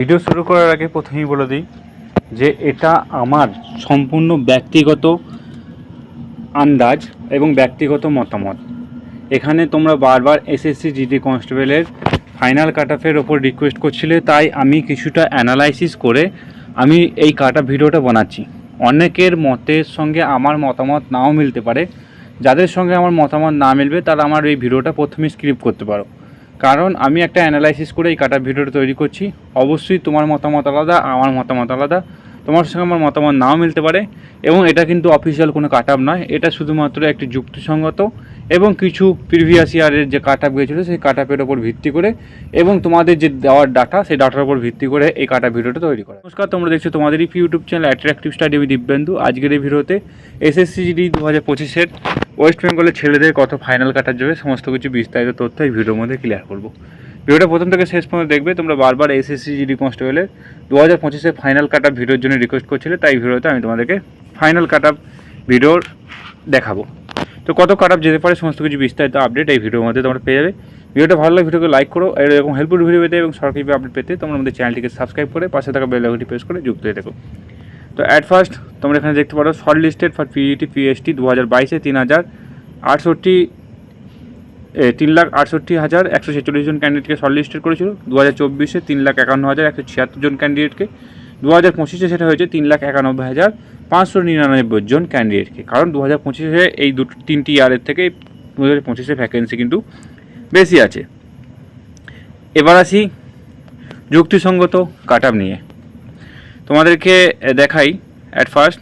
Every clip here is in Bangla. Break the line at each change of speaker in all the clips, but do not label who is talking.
ভিডিও শুরু করার আগে প্রথমেই বলে দিই যে এটা আমার সম্পূর্ণ ব্যক্তিগত আন্দাজ এবং ব্যক্তিগত মতামত। এখানে তোমরা বারবার এসএসসি জিডি কনস্টেবলের ফাইনাল কাট অফের ওপর রিকোয়েস্ট করছিলে, তাই আমি কিছুটা অ্যানালাইসিস করে আমি এই কাট ভিডিওটা বানাচ্ছি। অনেকের মতের সঙ্গে আমার মতামত নাও মিলতে পারে। যাদের সঙ্গে আমার মতামত না মিলবে, তারা আমার এই ভিডিওটা প্রথমে স্ক্রিপ করতে পারো। কারণ আমি একটা অ্যানালাইসিস করে এই কাটা ভিডিওটা তৈরি করছি। অবশ্যই তোমার মতামত আলাদা, আমার মতামত আলাদা। তোমার সঙ্গে আমার মতামত নাও মিলতে পারে এবং এটা কিন্তু অফিসিয়াল কোনো কাট নয়। এটা শুধুমাত্র একটি যুক্তিসঙ্গত এবং কিছু প্রিভিয়াস ইয়ারের যে কাট আপ গিয়েছিল, সেই কাট আপের ওপর ভিত্তি করে এবং তোমাদের যে দেওয়ার ডাটা সেই ডাটার ওপর ভিত্তি করে এই কাটা ভিডিওটা তৈরি করা। নমস্কার, তোমরা দেখছ তোমাদেরই ইউটিউব চ্যানেল অ্যাট্রাকটিভ স্টাডি আমি দিব্যেন্দু আজকের এই ভিডিওতে এসএসসি জিডি দু হাজার পঁচিশের ওয়েস্ট বেঙ্গলের ছেলেদের কত ফাইনাল কাটার যাবে সমস্ত কিছু বিস্তারিত তথ্য এই ভিডিওর মধ্যে ক্লিয়ার করব। ভিডিওটা প্রথম থেকে শেষ পর্যন্ত দেখবে, তোমরা বারবার এসএসসি জিডি কনস্টেবলের দু হাজার পঁচিশের ফাইনাল কাট ভিডিওর জন্য রিকোয়েস্ট করছিলে, তাই ভিডিওতে আমি তোমাদেরকে ফাইনাল কাট ভিডিওর দেখাবো। তো কত কাট যেতে পারে সমস্ত কিছু বিস্তারিত আপডেট এই ভিডিওর মধ্যে তোমরা পেয়ে যাবে। ভিডিওটা ভালো লাগে ভিডিওকে লাইক করো, এরকম হেল্পফুল ভিডিও পেতে এবং সরকারি আপডেট পেতে তোমরা আমাদের চ্যানেলটিকে সাবস্ক্রাইব করে পাশে থাকা বেল আইকনটি প্রেস করে যুক্ত হয়ে দেখো তো অ্যাট ফার্স্ট তোমরা এখানে দেখতে পারো shortlisted for PET PST দু হাজার বাইশে তিন হাজার আটষট্টি তিন লাখ আটষট্টি হাজার একশো ছেচল্লিশ জন ক্যান্ডিডেটকে শর্ট লিস্টেড করেছিল। দু হাজার চব্বিশে তিন লাখ একান্ন হাজার একশো ছিয়াত্তর জন ক্যান্ডিডেটকে দু হাজার পঁচিশে সেটা হয়েছে তিন লাখ একানব্বই হাজার পাঁচশো নিরানব্বই জন ক্যান্ডিডেটকে কারণ দু হাজার পঁচিশে এই দুটো, তিনটি ইয়ারের থেকে দু হাজার পঁচিশে ভ্যাকেন্সি কিন্তু বেশি আছে। এবার আসি যুক্তিসঙ্গত কাট নিয়ে। তোমাদেরকে দেখাই অ্যাট ফার্স্ট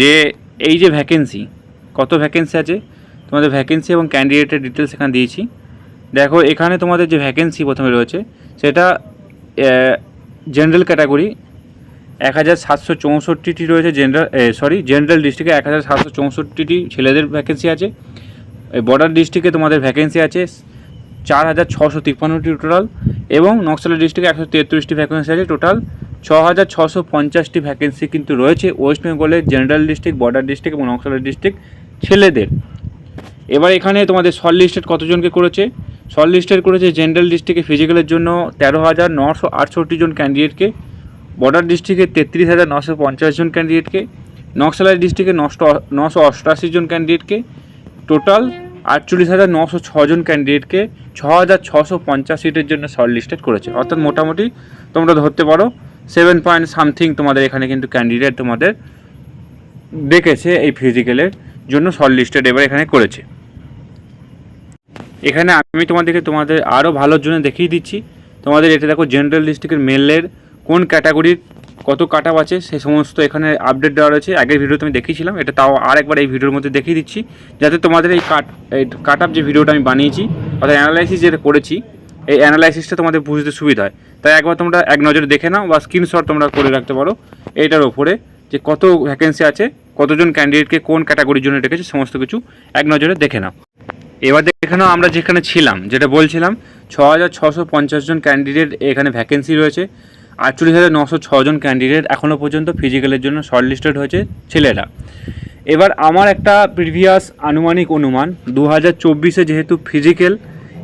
যে এই যে ভ্যাকেন্সি কত ভ্যাকেন্সি আছে? তোমাদের ভ্যাকেন্সি এবং ক্যান্ডিডেটের ডিটেলস এখানে দিয়েছি। দেখো, এখানে তোমাদের যে ভ্যাকেন্সি প্রথমে রয়েছে, সেটা জেনারেল ক্যাটাগরি এক হাজার সাতশো চৌষট্টিটি রয়েছে জেনারেল সরি জেনারেল ডিস্ট্রিক্টে এক হাজার সাতশো চৌষট্টিটি ছেলেদের ভ্যাকেন্সি আছে। বর্ডার ডিস্ট্রিক্টে তোমাদের ভ্যাকেন্সি আছে। চার হাজার ছশো তিপ্পান্নটি টোটাল এবং নকশালা ডিস্ট্রিক্টে একশো তেত্রিশটি ভ্যাকেন্সি আছে। টোটাল ছ হাজার ছশো পঞ্চাশটি ভ্যাকেন্সি কিন্তু রয়েছে ওয়েস্ট বেঙ্গলের জেনারেল ডিস্ট্রিক্ট বর্ডার ডিস্ট্রিক্ট এবং নকশালা ডিস্ট্রিক্ট ছেলেদের। এবার এখানে তোমাদের শর্ট লিস্টেড কতজনকে করেছে? শর্ট লিস্টেড করেছে জেনারেল ডিস্ট্রিক্টে ফিজিক্যালের জন্য তেরো হাজার নশো আটষট্টি জন ক্যান্ডিডেটকে বর্ডার ডিস্ট্রিক্টে তেত্রিশ হাজার নশো পঞ্চাশ জন ক্যান্ডিডেটকে নকশালাই ডিস্ট্রিক্টে নশো নশো অষ্টআশি জন ক্যান্ডিডেটকে টোটাল আটচল্লিশ হাজার নশো ছজন ক্যান্ডিডেটকে ছ হাজার ছশো পঞ্চাশ সিটের জন্য শর্ট লিস্টেড করেছে। অর্থাৎ মোটামুটি তোমরা ধরতে পারো সেভেন পয়েন্ট সামথিং তোমাদের এখানে কিন্তু ক্যান্ডিডেট তোমাদের ডেকেছে এই ফিজিক্যালের জন্য শর্ট লিস্টেড এবার এখানে করেছে। এখানে আমি তোমাদেরকে তোমাদের আরও ভালোর জন্য দেখিয়ে দিচ্ছি। তোমাদের এটা দেখো জেনারেল ডিস্ট্রিক্টের মেলের কোন ক্যাটাগরির কত কাট আছে সে সমস্ত এখানে আপডেট দেওয়া রয়েছে। আগের ভিডিওতে আমি দেখিয়েছিলাম, এটা তাও আর একবার এই ভিডিওর মধ্যে দেখিয়ে দিচ্ছি। যাতে তোমাদের এই কাট এই কাট আপ যে ভিডিওটা আমি বানিয়েছি, অর্থাৎ অ্যানালাইসিস যেটা করেছি, এই অ্যানালাইসিসটা তোমাদের বুঝতে সুবিধা হয়। তাই একবার তোমরা এক নজরে দেখে নাও বা স্ক্রিনশট তোমরা করে রাখতে পারো। এইটার ওপরে যে কত ভ্যাকেন্সি আছে, কতজন ক্যান্ডিডেটকে কোন ক্যাটাগরির জন্য রেখেছে, সমস্ত কিছু এক নজরে দেখে নাও। এবার দেখে নাও আমরা যেখানে ছিলাম, যেটা বলছিলাম ছ হাজার ছশো জন ক্যান্ডিডেট এখানে ভ্যাকেন্সি রয়েছে। আটচল্লিশ হাজার নশো ছজন ক্যান্ডিডেট এখনও পর্যন্ত ফিজিক্যালের জন্য শর্ট লিস্টেড হয়েছে ছেলেরা। এবার আমার একটা প্রিভিয়াস আনুমানিক অনুমান দু হাজার চব্বিশে যেহেতু ফিজিক্যাল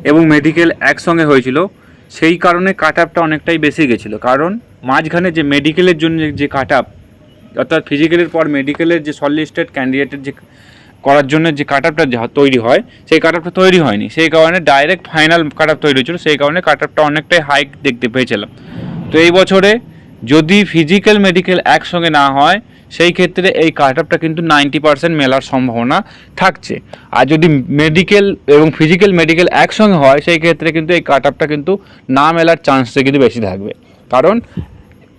এবং মেডিকেল একসঙ্গে হয়েছিল, সেই কারণে কাট আপটা অনেকটাই বেশি গেছিল। কারণ মাঝখানে যে মেডিকেলের জন্য যে কাট আপ অর্থাৎ ফিজিক্যালের পর মেডিকেলের যে শর্ট লিস্টেড ক্যান্ডিডেটের যে করার জন্য যে কাট আপটা তৈরি হয়, সেই কাট আপটা তৈরি হয়নি। সেই কারণে ডাইরেক্ট ফাইনাল কাট আপ তৈরি হয়েছিল, সেই কারণে কাট আপটা অনেকটাই হাইক দেখতে পেয়েছিলাম। তো এই বছরে যদি ফিজিক্যাল মেডিকেল একসঙ্গে না হয়, সেই ক্ষেত্রে এই কাট আপটা কিন্তু নাইনটি পার্সেন্ট মেলার সম্ভাবনা থাকছে। আর যদি মেডিকেল এবং ফিজিক্যাল মেডিকেল একসঙ্গে হয়, সেই ক্ষেত্রে কিন্তু এই কাট আপটা কিন্তু না মেলার চান্সটা কিন্তু বেশি থাকবে। কারণ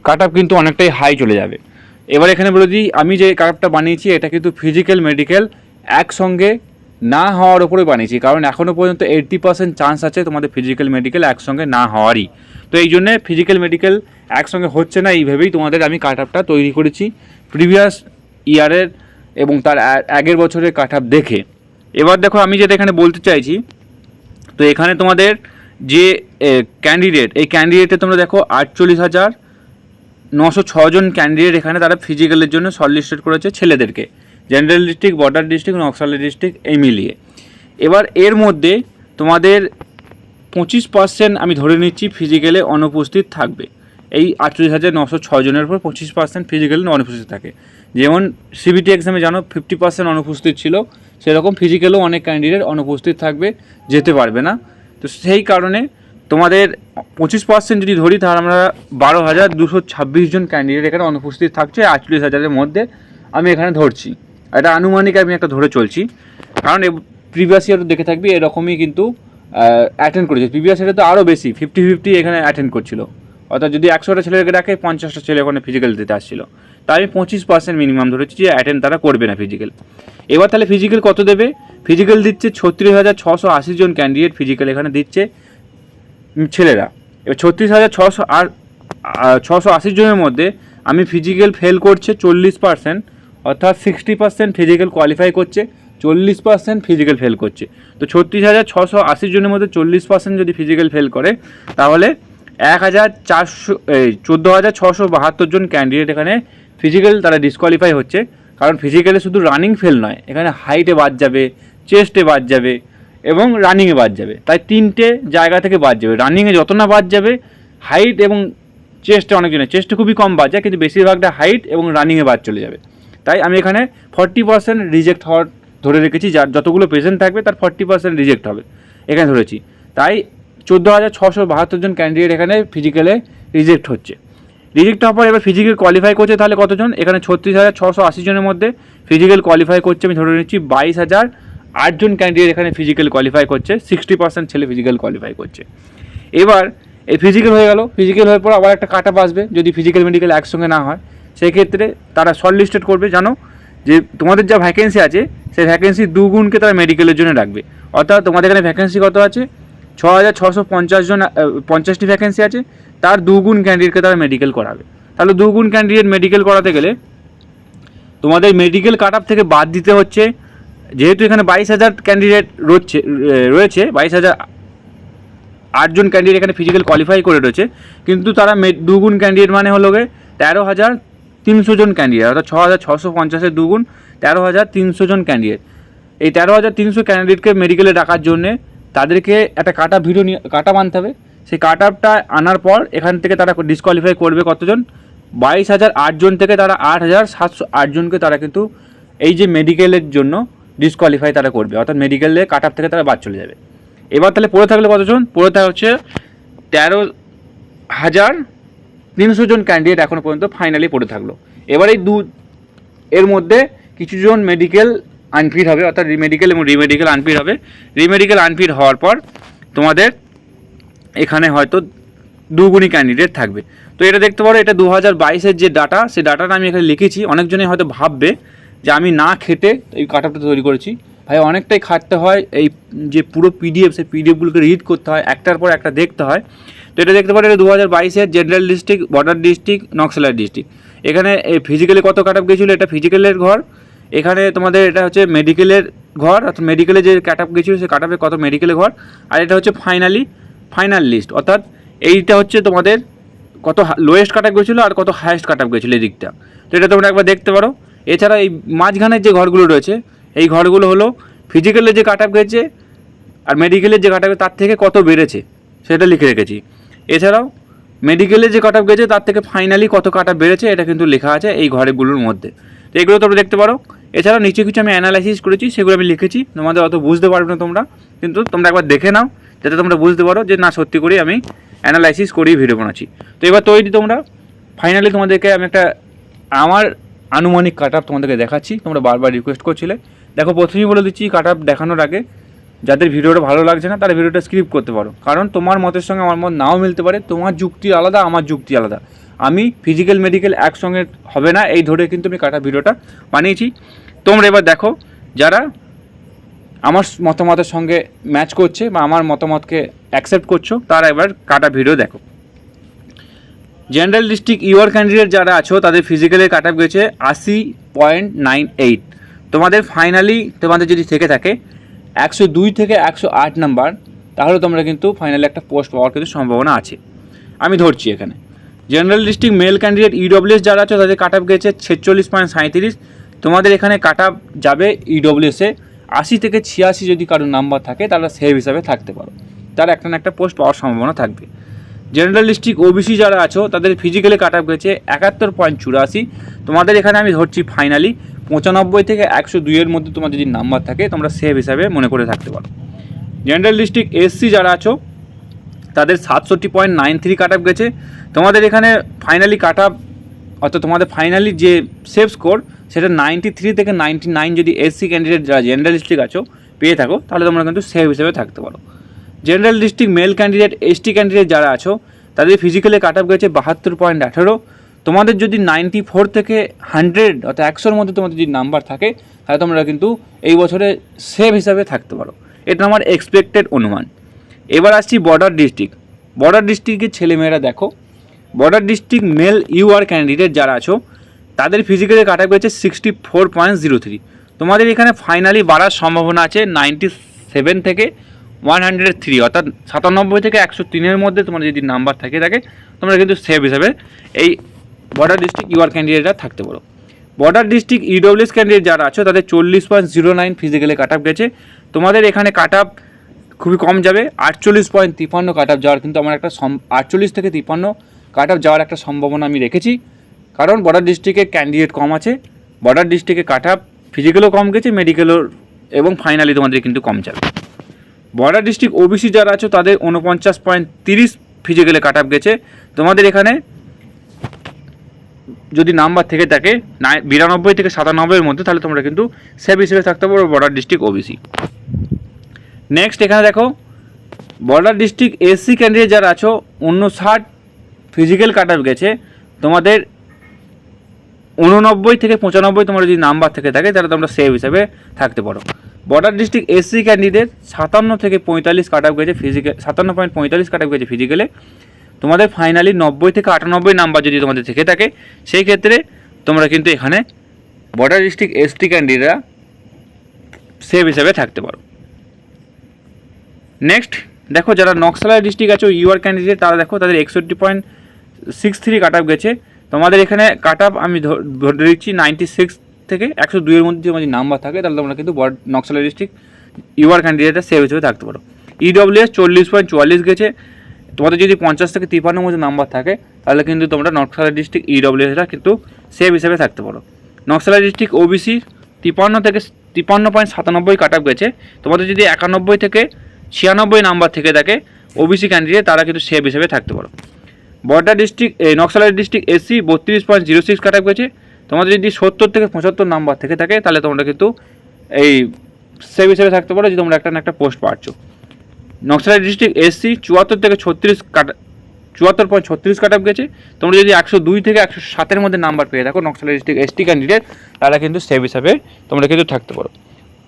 কাট আপ কিন্তু অনেকটাই হাই চলে যাবে। এবার এখানে বলে দিই, আমি যে কাট আপটা বানিয়েছি, এটা কিন্তু ফিজিক্যাল মেডিকেল একসঙ্গে না হওয়ার উপরে বানিয়েছি। কারণ এখনও পর্যন্ত এইট্টি পার্সেন্ট চান্স আছে তোমাদের ফিজিক্যাল মেডিকেল একসঙ্গে না হওয়ারই। তো এই জন্যে ফিজিক্যাল মেডিকেল একসঙ্গে হচ্ছে না এইভাবেই তোমাদের আমি কাট আপটা তৈরি করেছি প্রিভিয়াস ইয়ারের এবং তার আগের বছরের কাট আপ দেখে। এবার দেখো আমি যেটা এখানে বলতে চাইছি, তো এখানে তোমাদের যে ক্যান্ডিডেট এই ক্যান্ডিডেটে তোমরা দেখো আটচল্লিশ হাজার নশো ছজন ক্যান্ডিডেট এখানে তারা ফিজিক্যালের জন্য শর্ট করেছে ছেলেদেরকে। জেনারেল ডিস্ট্রিক্ট বর্ডার ডিস্ট্রিক্ট নকশালি ডিস্ট্রিক্ট এই মিলিয়ে। এবার এর মধ্যে তোমাদের পঁচিশ পার্সেন্ট আমি ধরে নিচ্ছি ফিজিক্যালে অনুপস্থিত থাকবে। এই আটচল্লিশ হাজার নশো জনের উপর পঁচিশ পার্সেন্ট ফিজিক্যালি অনুপস্থিত থাকে। যেমন সিবিটি এক্সামে জানো ফিফটি পার্সেন্ট অনুপস্থিত ছিল, সেরকম ফিজিক্যালও অনেক ক্যান্ডিডেট অনুপস্থিত থাকবে, যেতে পারবে না। তো সেই কারণে তোমাদের পঁচিশ পার্সেন্ট যদি ধরি, তাহলে আমরা বারো হাজার দুশো ছাব্বিশ জন ক্যান্ডিডেট এখানে অনুপস্থিত থাকছে, আটচল্লিশ হাজারের মধ্যে আমি এখানে ধরছি। এটা আনুমানিক আমি একটা ধরে চলছি। কারণ প্রিভিয়াস ইয়ার দেখে থাকবি, এরকমই কিন্তু অ্যাটেন্ড করেছে। প্রিভিয়াস ইয়ারে তো আরও বেশি ফিফটি ফিফটি এখানে অ্যাটেন্ড করছিল। অর্থাৎ যদি একশোটা ছেলেকে ডাকে, পঞ্চাশটা ছেলে ওখানে ফিজিক্যাল দিতে আসছিল। তাই আমি পঁচিশ পার্সেন্ট মিনিমাম ধরেছি যে অ্যাটেন্ড তারা করবে না ফিজিক্যাল এবার তাহলে ফিজিক্যাল কত দেবে? ফিজিক্যাল দিচ্ছে ছত্রিশ হাজার ছশো আশি জন ক্যান্ডিডেট ফিজিক্যাল এখানে দিচ্ছে ছেলেরা। এবার ছত্রিশ হাজার ছশো আর ছশো আশি জনের মধ্যে আমি ফিজিক্যাল ফেল করছে চল্লিশ পার্সেন্ট অর্থাৎ সিক্সটি পার্সেন্ট ফিজিক্যাল কোয়ালিফাই করছে। চল্লিশ পার্সেন্ট ফিজিক্যাল ফেল করছে। তো ছত্রিশ হাজার ছশো আশি জনের মধ্যে চল্লিশ পার্সেন্ট যদি ফিজিক্যাল ফেল করে, তাহলে এক হাজার চারশো, এই চোদ্দ হাজার ছশো বাহাত্তর জন ক্যান্ডিডেট এখানে ফিজিক্যাল তারা ডিসকোয়ালিফাই হচ্ছে। কারণ ফিজিক্যালে শুধু রানিং ফেল নয়, এখানে হাইটে বাদ যাবে চেস্টে বাদ যাবে, এবং রানিংয়ে বাদ যাবে। তাই তিনটে জায়গা থেকে বাদ যাবে। রানিংয়ে যত না বাদ যাবে হাইট এবং চেস্টে অনেকজনের চেস্টে খুবই কম বাদ যায়, কিন্তু বেশিরভাগটা হাইট এবং রানিংয়ে বাদ চলে যাবে। তাই আমি এখানে ফর্টি পার্সেন্ট রিজেক্ট হওয়ার ধরে রেখেছি, যার যতগুলো প্রেজেন্ট থাকবে তার ফর্টি পার্সেন্ট রিজেক্ট হবে। এখানে ধরেছি। তাই চোদ্দ হাজার ছশো বাহাত্তর জন ক্যান্ডিডেট এখানে ফিজিক্যালে রিজেক্ট হচ্ছে। রিজেক্ট হওয়ার পর এবার ফিজিক্যাল কোয়ালিফাই করছে তাহলে কতজন? এখানে ছত্রিশ হাজার ছশো আশি জনের মধ্যে ফিজিক্যাল কোয়ালিফাই করছে, আমি ধরে নিচ্ছি বাইশ হাজার আটজন ক্যান্ডিডেট এখানে ফিজিক্যাল কোয়ালিফাই করছে সিক্সটি পার্সেন্ট ছেলে ফিজিক্যাল কোয়ালিফাই করছে। এবার এই ফিজিক্যাল হয়ে গেল। ফিজিক্যাল হওয়ার পর আবার একটা কাটা আসবে, যদি ফিজিক্যাল মেডিকেল একসঙ্গে না হয়। সেই ক্ষেত্রে তারা শর্ট লিস্টেড করবে, জানো? যে তোমাদের যা ভ্যাকেন্সি আছে, সেই ভ্যাকেন্সি দুগুণকে তারা মেডিকেলের জন্য রাখবে। অর্থাৎ তোমাদের এখানে ভ্যাকেন্সি কত আছে? ছ হাজার ছশো পঞ্চাশ জন পঞ্চাশটি ভ্যাকেন্সি আছে, তার দুগুণ ক্যান্ডিডেটকে তারা মেডিকেল করাবে। তাহলে দুগুণ ক্যান্ডিডেট মেডিকেল করাতে গেলে তোমাদের মেডিকেল কাট থেকে বাদ দিতে হচ্ছে, যেহেতু এখানে বাইশ হাজার ক্যান্ডিডেট রয়েছে রয়েছে, বাইশ হাজার আটজন ক্যান্ডিডেট এখানে ফিজিক্যাল কোয়ালিফাই করে রয়েছে, কিন্তু তারা দুগুণ ক্যান্ডিডেট মানে হলো গে তেরো হাজার তিনশো জন ক্যান্ডিডেট অর্থাৎ ছ হাজার ছশো পঞ্চাশের দুগুণ তেরো হাজার তিনশো জন ক্যান্ডিডেট এই তেরো হাজার তিনশো ক্যান্ডিডেটকে মেডিকেলে ডাকার জন্যে তাদেরকে একটা কাটা ভিডিও নিয়ে কাটা আনতে হবে। সেই কাট আপটা আনার পর এখান থেকে তারা ডিসকোয়ালিফাই করবে কতজন? বাইশ হাজার আটজন থেকে তারা আট হাজার সাতশো আটজনকে তারা কিন্তু এই যে মেডিকেলের জন্য ডিসকোয়ালিফাই তারা করবে। অর্থাৎ মেডিকেলে কাট আপ থেকে তারা বাদ চলে যাবে। এবার তাহলে পড়ে থাকলে কতজন? পড়ে থাকা হচ্ছে তেরো হাজার তিনশো জন ক্যান্ডিডেট এখনও পর্যন্ত ফাইনালি পড়ে থাকল। এবার এই দু, এর মধ্যে কিছুজন মেডিকেল আনফিট হবে, অর্থাৎ রিমেডিকেল এবং রিমেডিকেল আনফিট হবে। রিমেডিকেল আনফিট হওয়ার পর তোমাদের এখানে হয়তো দুগুণী ক্যান্ডিডেট থাকবে। তো এটা দেখতে পারো, এটা দু হাজার বাইশের যে ডাটা সেই ডাটাটা আমি এখানে লিখেছি। অনেকজনই হয়তো ভাববে যে আমি না খেটে এই কাটআপটা তৈরি করেছি। ভাই, অনেকটাই খাটতে হয়, এই যে পুরো পিডিএফ সেই পিডিএফগুলোকে রিড করতে হয়, একটার পর একটা দেখতে হয়। তো এটা দেখতে পারো এটা দু হাজার বাইশের জেনারেল ডিস্ট্রিক্ট, বর্ডার ডিস্ট্রিক্ট নকশালার ডিস্ট্রিক্ট। এখানে ফিজিক্যালি কত কাট আপ গেছিল এটা ফিজিক্যালের ঘর। এখানে তোমাদের এটা হচ্ছে মেডিকেলের ঘর, অর্থাৎ মেডিকেলে যে কাট আপ গেছিল সেই কাট আপে কত মেডিকেলের ঘর? আর এটা হচ্ছে ফাইনালি ফাইনাল লিস্ট অর্থাৎ এইটা হচ্ছে তোমাদের কত লোয়েস্ট কাট আপ গেছিল আর কত হায়েস্ট কাট আপ গেছিল এই দিকটা। তো এটা তোমরা একবার দেখতে পারো। এছাড়া এই মাঝখানের যে ঘরগুলো রয়েছে, এই ঘরগুলো হলো ফিজিক্যালের যে কাট আপ গেছে আর মেডিকেলের যে কাট আপ তার থেকে কত বেড়েছে, সেটা লিখে রেখেছি। এছাড়াও মেডিকেলে যে কাট গেছে, তার থেকে ফাইনালি কত কাট বেড়েছে, এটা কিন্তু লেখা আছে এই ঘরগুলোর মধ্যে। তো এগুলো তোমরা দেখতে পারো। এছাড়াও নিচে কিছু আমি অ্যানালাইসিস করেছি, সেগুলো আমি লিখেছি। তোমাদের অত বুঝতে পারবে না তোমরা, কিন্তু তোমরা একবার দেখে নাও, যাতে তোমরা বুঝতে পারো যে না, সত্যি করেই আমি অ্যানালাইসিস করেই ভিডিও বানাচ্ছি। তো এবার তৈরি তোমরা। ফাইনালি তোমাদেরকে আমি একটা আমার আনুমানিক কাট তোমাদেরকে দেখাচ্ছি। তোমরা বারবার রিকোয়েস্ট করছিলে। দেখো, প্রথমেই বলে দিচ্ছি কাটআপ দেখানোর আগে যাদের ভিডিওটা ভালো লাগছে না, তারা ভিডিওটা স্কিপ করতে পারো। কারণ তোমার মতের সঙ্গে আমার মত নাও মিলতে পারে, তোমার যুক্তি আলাদা, আমার যুক্তি আলাদা। আমি ফিজিক্যাল মেডিকেল একসঙ্গে হবে না, এই ধরে কিন্তু আমি কাটা ভিডিওটা বানিয়েছি। তোমরা এবার দেখো, যারা আমার মতামতের সঙ্গে ম্যাচ করছে বা আমার মতামতকে অ্যাকসেপ্ট করছ, তারা এবার কাটা ভিডিও দেখো। জেনারেল ডিস্ট্রিক্ট ইউর ক্যান্ডিডেট যারা আছো, তাদের ফিজিক্যালে কাট আপ গেছে আশি পয়েন্ট নাইন এইট তোমাদের ফাইনালি তোমাদের যদি থেকে থাকে একশো দুই থেকে একশো আট নাম্বার, তাহলে তোমরা কিন্তু ফাইনালি একটা পোস্ট পাওয়ার কিন্তু সম্ভাবনা আছে। আমি ধরছি এখানে। General district male candidate EWS যারা আছো, তাদের কাট আপ গেছে ছেচল্লিশ পয়েন্ট সাঁত্রিশ তোমাদের এখানে কাট আপ যাবে ইডব্লিউএসে আশি থেকে ছিয়াশি যদি কারোর নাম্বার থাকে, তারা সেভ হিসাবে থাকতে পারো। তার একটা না একটা পোস্ট পাওয়ার সম্ভাবনা থাকবে। জেনারেল ডিস্ট্রিক্ট ওবিসি যারা আছো, তাদের ফিজিক্যালি কাট আপ গেছে একাত্তর পয়েন্ট চুরাশি। তোমাদের এখানে আমি ধরছি ফাইনালি পঁচানব্বই থেকে একশো দুইয়ের মধ্যে তোমার যদি নাম্বার থাকে, তোমরা সেভ হিসাবে মনে করে থাকতে পারো। জেনারেলিস্টিক এসসি যারা আছো, তাদের সাতষট্টি point nine three cut off গেছে। তোমাদের এখানে ফাইনালি কাট আপ অর্থাৎ তোমাদের ফাইনালি যে সেভ স্কোর সেটা নাইনটি থ্রি থেকে নাইনটি নাইন যদি এসসি ক্যান্ডিডেট যারা জেনারেলিস্টিক আছো, পেয়ে থাকো, তাহলে তোমরা কিন্তু সেভ হিসেবে থাকতে পারো। General district male candidate ST candidate যারা আছো, তাদের ফিজিক্যালি কাট আপ গেছে বাহাত্তর পয়েন্ট আঠেরো। তোমাদের যদি নাইনটি ফোর থেকে হান্ড্রেড অর্থাৎ একশোর মধ্যে তোমাদের যদি নাম্বার থাকে, তাহলে তোমরা কিন্তু এই বছরে সেভ হিসাবে থাকতে পারো। এটা আমার এক্সপেক্টেড অনুমান। এবার আসছি বর্ডার ডিস্ট্রিক্ট বর্ডার ডিস্ট্রিক্টের ছেলেমেয়েরা দেখো। Border district male UR candidate যারা আছো, তাদের ফিজিক্যালি কাটা গেছে sixty four point zero three তোমাদের এখানে ফাইনালি বাড়ার সম্ভাবনা আছে নাইনটি সেভেন থেকে ওয়ান হান্ড্রেড থ্রি অর্থাৎ সাতানব্বই থেকে একশো তিনের মধ্যে তোমার যদি নাম্বার থাকে থাকে তোমরা কিন্তু সেভ হিসাবে এই বর্ডার ডিস্ট্রিক্ট ইউআর ক্যান্ডিডেটরা থাকতে পারো। বর্ডার ডিস্ট্রিক্ট ইডব্লিউএস ক্যান্ডিডেট যারা আছো, তাদের চল্লিশ point zero nine physically cut off গেছে। তোমাদের এখানে কাট আপ খুবই কম যাবে, আটচল্লিশ পয়েন্ট তিপ্পান্ন কাট আপ যাওয়ার কিন্তু আমার একটা আটচল্লিশ থেকে তিপ্পান্ন কাট আপ যাওয়ার একটা সম্ভাবনা আমি রেখেছি। কারণ বর্ডার ডিস্ট্রিক্টে ক্যান্ডিডেট কম আছে বর্ডার ডিস্ট্রিক্টে কাট আপ ফিজিক্যালও কম গেছে মেডিকেলও এবং ফাইনালি তোমাদের কিন্তু কম যাবে। বর্ডার ডিস্ট্রিক্ট ওবিসি যারা আছো, তাদের উনপঞ্চাশ পয়েন্ট তিরিশ ফিজিক্যালে কাট আপ গেছে। তোমাদের এখানে যদি নাম্বার থেকে থাকে বিরানব্বই থেকে সাতানব্বইয়ের মধ্যে, তাহলে তোমরা কিন্তু সেভ হিসেবে থাকতে পারো বর্ডার ডিস্ট্রিক্ট ওবিসি নেক্সট এখানে দেখো, বর্ডার ডিস্ট্রিক্ট এসসি ক্যান্ডিডেট যারা আছো উনষাট ফিজিক্যাল কাট আপ গেছে। তোমাদের উননব্বই থেকে পঁচানব্বই, তোমার যদি নাম্বার থেকে থাকে, তাহলে তোমরা সেভ হিসেবে থাকতে পারো। বর্ডার ডিস্ট্রিক্ট এসসি ক্যান্ডিডেট সাতান্ন থেকে পঁয়তাল্লিশ কাট আপ গেছে ফিজিক্যাল সাতান্ন পয়েন্ট পঁয়তাল্লিশ কাট আপ গেছে ফিজিক্যালে তোমাদের ফাইনালি নব্বই থেকে আটানব্বই নাম্বার যদি তোমাদের থেকে থাকে, সেই ক্ষেত্রে তোমরা কিন্তু এখানে বর্ডার ডিস্ট্রিক্ট এসটি ক্যান্ডিডেটরা সেভ হিসেবে থাকতে পারো। নেক্সট দেখো যারা নকশালা ডিস্ট্রিক্ট আছে ইউআর ক্যান্ডিডেট তারা দেখো তাদের একষট্টি point six three cut up গেছে। তোমাদের এখানে কাট আপ আমি ধরে দিচ্ছি নাইনটি সিক্স থেকে একশো দুইয়ের মধ্যে যদি নাম্বার থাকে, তাহলে তোমরা কিন্তু নকশালা ডিস্ট্রিক্ট ইউআর ক্যান্ডিডেটটা সেভ হিসেবে থাকতে পারো। ইডব্লিউএস চল্লিশ পয়েন্ট চুয়াল্লিশ গেছে। তোমাদের যদি পঞ্চাশ থেকে তিপ্পান্নর মধ্যে নাম্বার থাকে, তাহলে কিন্তু তোমরা নকশালা ডিস্ট্রিক্ট ইডব্লিউএসটা কিন্তু সেভ হিসেবে থাকতে পারো। নকশালা ডিস্ট্রিক্ট ওবিসি তিপ্পান্ন থেকে তিপ্পান্ন পয়েন্ট সাতানব্বই কাট আপ গেছে। তোমাদের যদি একানব্বই থেকে ছিয়ানব্বই নাম্বার থেকে থাকে ওবিসি ক্যান্ডিডেট তারা কিন্তু সেভ হিসেবে থাকতে পারো। বর্ডার ডিস্ট্রিক্ট নকশালা ডিস্ট্রিক্ট এসসি বত্রিশ পয়েন্ট জিরো সিক্স কাট আপ গেছে। তোমাদের যদি সত্তর থেকে পঁচাত্তর নাম্বার থেকে থাকে, তাহলে তোমরা কিন্তু এই সেভ হিসেবে থাকতে পারো যে তোমরা একটা না একটা পোস্ট পাচ্ছ নকশালা ডিস্ট্রিক্ট এসসি চুয়াত্তর থেকে ছত্রিশ কাটা, চুয়াত্তর পয়েন্ট ছত্রিশ কাট আপ গেছে। তোমরা যদি একশো দুই থেকে একশো সাতের মধ্যে নাম্বার পেয়ে থাকো নকশালা ডিস্ট্রিক্ট এসটি ক্যান্ডিডেট তারা কিন্তু সেভ হিসাবে তোমরা কিন্তু থাকতে পারো।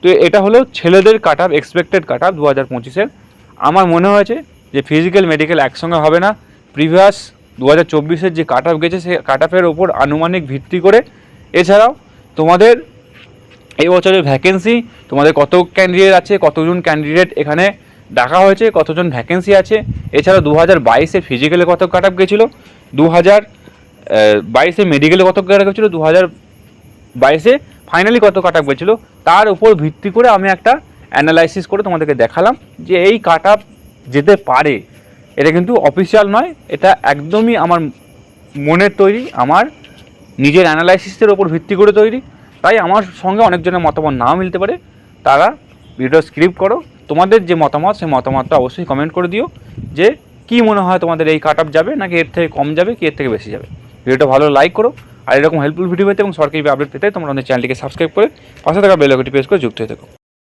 তো এটা হলো ছেলেদের cut off expected cut off দু হাজার পঁচিশের। আমার মনে হয়েছে যে ফিজিক্যাল মেডিকেল একসঙ্গে হবে না। প্রিভিয়াস দু হাজার চব্বিশের যে কাট আপ গেছে সেই কাট আপের ওপর আনুমানিক ভিত্তি করে। এছাড়াও তোমাদের এই বছরের ভ্যাকেন্সি তোমাদের কত ক্যান্ডিডেট আছে, কতজন ক্যান্ডিডেট এখানে ডাকা হয়েছে, কতজন ভ্যাকেন্সি আছে। এছাড়া দু হাজার বাইশে ফিজিক্যালে কত কাট আপ গেছিল? দু হাজার বাইশে মেডিকেলে কত কাট আপ গেছিল? দু হাজার বাইশে ফাইনালি কত কাট আপ গেছিল? তার উপর ভিত্তি করে আমি একটা অ্যানালাইসিস করে তোমাদেরকে দেখালাম যে এই কাট আপ যেতে পারে এটা কিন্তু অফিসিয়াল নয়, এটা একদমই আমার মনের তৈরি, আমার নিজের অ্যানালাইসিসের ওপর ভিত্তি করে তৈরি। তাই আমার সঙ্গে অনেকজনের মতামত নাও মিলতে পারে। তারা ভিডিও স্ক্রিপ্ট করো। তোমাদের যে মতামত, সেই মতামতটা অবশ্যই কমেন্ট করে দিও যে কি মনে হয় তোমাদের এই কাট যাবে নাকি এর থেকে কম যাবে, কি এর থেকে বেশি যাবে। ভিডিওটা ভালো লাইক করো। আর এরকম হেল্পফুল ভিডিও পেতে এবং সরকারি আপডেট পেতে তোমরা আমাদের চ্যানেলটিকে সাবস্ক্রাইব করে পাশে থাকা বেল আইকনটি প্রেস করে যুক্ত হয়ে থাকো।